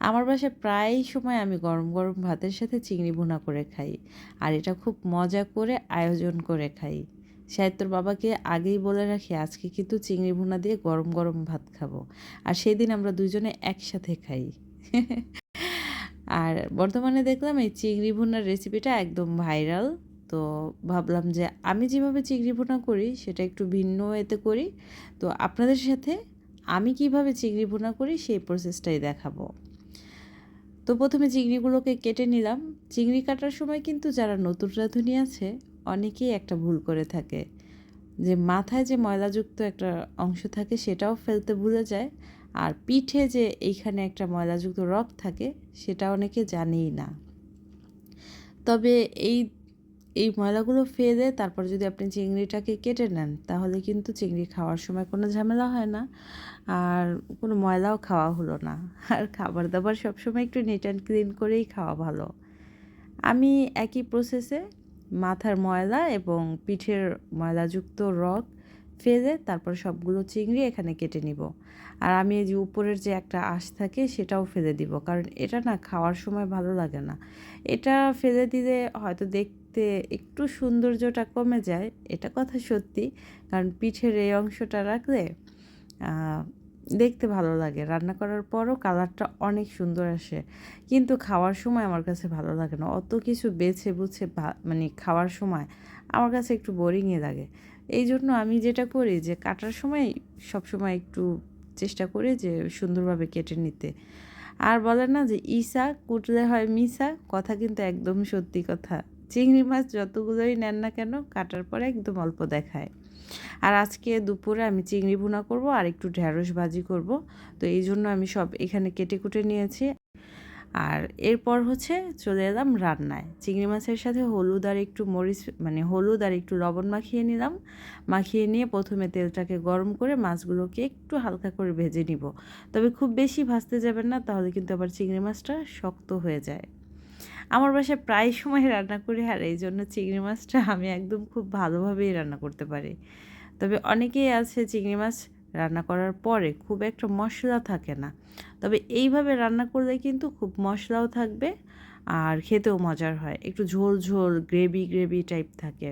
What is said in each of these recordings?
আমার বাসায় প্রায় সময় আমি গরম গরম ভাতের সাথে চিংড়ি ভুনা করে খাই। আর এটা খুব মজা করে আয়োজন করে খাই। সাহিত্যর বাবাকে আগেই বলে রাখি, আজকে কিন্তু চিংড়ি ভুনা দিয়ে গরম গরম ভাত খাব। আর সেদিন আমরা দুজনে একসাথে খাই। আর বর্তমানে দেখলাম এই চিংড়ি ভুনার রেসিপিটা একদম ভাইরাল তো ভাবলাম যে আমি যেভাবে চিংড়ি ভুনা করি, সেটা একটু ভিন্ন এতে করি। তো আপনাদের সাথে আমি কীভাবে চিংড়ি ভুনা করি, সেই প্রসেসটাই দেখাবো। তো প্রথমে চিংড়িগুলোকে কেটে নিলাম। চিংড়ি কাটার সময় কিন্তু যারা নতুন রাঁধুনি আছে, অনেকেই একটা ভুল করে থাকে। যে মাথায় যে ময়লাযুক্ত একটা অংশ থাকে, সেটাও ফেলতে ভুলে যায়। আর পিঠে যে এইখানে একটা ময়লাযুক্ত রক থাকে, সেটা অনেকে জানেই না। তবে এই এই ময়লাগুলো ফেলে তারপর যদি আপনি চিংড়িটাকে কেটে নেন, তাহলে কিন্তু চিংড়ি খাওয়ার সময় কোনো ঝামেলা হয় না। আর কোনো ময়লাও খাওয়া হলো না। আর খাবার দাবার সবসময় একটু নিট অ্যান্ড ক্লিন করেই খাওয়া ভালো। আমি একই প্রসেসে মাথার ময়লা এবং পিঠের ময়লাযুক্ত রক ফেলে তারপর সবগুলো চিংড়ি এখানে কেটে নিব। আর আমি এই যে উপরের যে একটা আঁশ থাকে সেটাও ফেলে দিব। কারণ এটা না খাওয়ার সময় ভালো লাগে না। এটা ফেলে দিলে হয়তো দেখতে একটু সৌন্দর্যটা কমে যায়, এটা কথা সত্যি। কারণ পিঠের এই অংশটা রাখলে দেখতে ভালো লাগে। রান্না করার পরও কালারটা অনেক সুন্দর আসে। কিন্তু খাওয়ার সময় আমার কাছে ভালো লাগে না। অত কিছু বেছে বুছে মানে খাওয়ার সময় আমার কাছে একটু বোরিংই লাগে। এই জন্য আমি যেটা করি যে, কাটার সময় সবসময় একটু চেষ্টা করি যে, সুন্দরভাবে কেটে নিতে। আর বলে না যে ইসা কুটলে হয় মিসা কথা কিন্তু একদম সত্যি কথা। চিংড়ি মাছ যতগুলোই নেন না কেন, কাটার পরে একদম অল্প দেখায়। আর আজকে দুপুরে আমি চিংড়ি ভুনা করব আর একটু ঢ্যাঁড়স ভাজি করব। তো এই জন্য আমি সব এখানে কেটে কুটে নিয়েছি। আর এরপর হচ্ছে চলে এলাম রান্নায়। চিংড়ি মাছের সাথে হলুদ আর একটু মরিচ মানে হলুদ আর একটু লবণ মাখিয়ে নিলাম। মাখিয়ে নিয়ে প্রথমে তেলটাকে গরম করে মাছগুলোকে একটু হালকা করে ভেজে নিব। তবে খুব বেশি ভাজতে যাবেন না, তাহলে কিন্তু আবার চিংড়ি মাছটা শক্ত হয়ে যায়। আমার বাসায় প্রায় সময় রান্না করি আর এই জন্য চিংড়ি মাছটা আমি একদম খুব ভালোভাবেই রান্না করতে পারি। তবে অনেকেই আছে চিংড়ি মাছ রান্না করার পরে খুব একটা মশলা থাকে না। তবে এইভাবে রান্না করলে কিন্তু খুব মশলাও থাকবে আর খেতেও মজার হয়। একটু ঝোল ঝোল, গ্রেভি গ্রেভি টাইপ থাকে।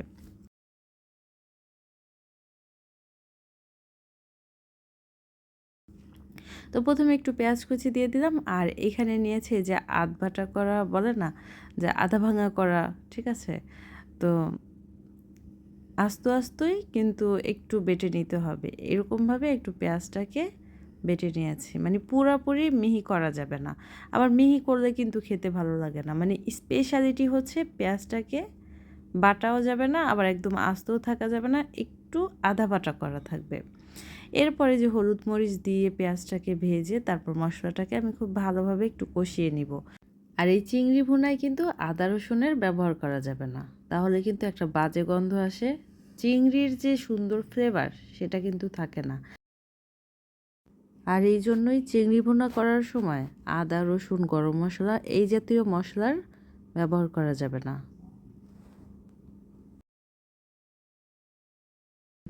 তো প্রথমে একটু পেঁয়াজ কুচি দিয়ে দিলাম আর এখানে নিয়েছে যে আধ বাটা করা বলে না? যে আধা ভাঙা করা, ঠিক আছে? তো আস্তে আস্তই কিন্তু একটু বেটে নিতে হবে। এরকমভাবে একটু পেঁয়াজটাকে বেটে নিয়েছি। মানে পুরাপুরি মিহি করা যাবে না। আবার মিহি করলে কিন্তু খেতে ভালো লাগে না। মানে স্পেশালিটি হচ্ছে পেঁয়াজটাকে বাটাও যাবে না, আবার একদম আস্তেও থাকা যাবে না, একটু আধা বাটা করা থাকবে। এরপরে যে হলুদ মরিচ দিয়ে পেঁয়াজটাকে ভেজে তারপর মশলাটাকে আমি খুব ভালোভাবে একটু কষিয়ে নিব। আর এই চিংড়ি ভুনায় কিন্তু আদা রসুনের ব্যবহার করা যাবে না। তাহলে কিন্তু একটা বাজে গন্ধ আসে। চিংড়ির যে সুন্দর ফ্লেভার সেটা কিন্তু থাকে না। আর এই জন্যই চিংড়ি ভুনা করার সময় আদা, রসুন, গরম মশলা এই জাতীয় মশলার ব্যবহার করা যাবে না।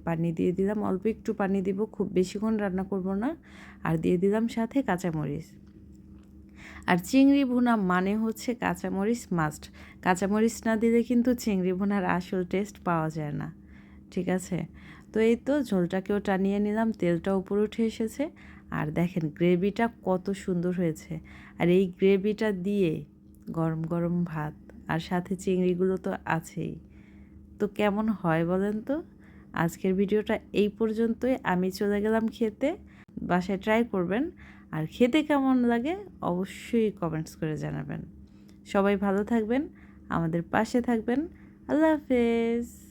পানি দিয়ে দিলাম। অল্প একটু পানি দিব। খুব বেশিক্ষণ রান্না করব না। আর দিয়ে দিলাম সাথে কাঁচামরিচ। আর চিংড়ি ভুনা মানে হচ্ছে কাঁচামরিচ মাস্ট কাঁচামরিচ না দিলে কিন্তু চিংড়ি ভুনার আসল টেস্ট পাওয়া যায় না। ঠিক আছে? তো এই তো ঝোলটাকেও টানিয়ে নিলাম তেলটা উপরে উঠে এসেছে। আর দেখেন গ্রেভিটা কত সুন্দর হয়েছে। আর এই গ্রেভিটা দিয়ে গরম গরম ভাত আর সাথে চিংড়িগুলো তো আছেই। তো কেমন হয় বলেন তো? আজকের ভিডিওটা এই পর্যন্তই। আমি চলে গেলাম খেতে। বাসায় ট্রাই করবেন। আর খেতে কেমন লাগে অবশ্যই কমেন্টস করে জানাবেন। সবাই ভালো থাকবেন, আমাদের পাশে থাকবেন। আল্লাহ হাফেজ।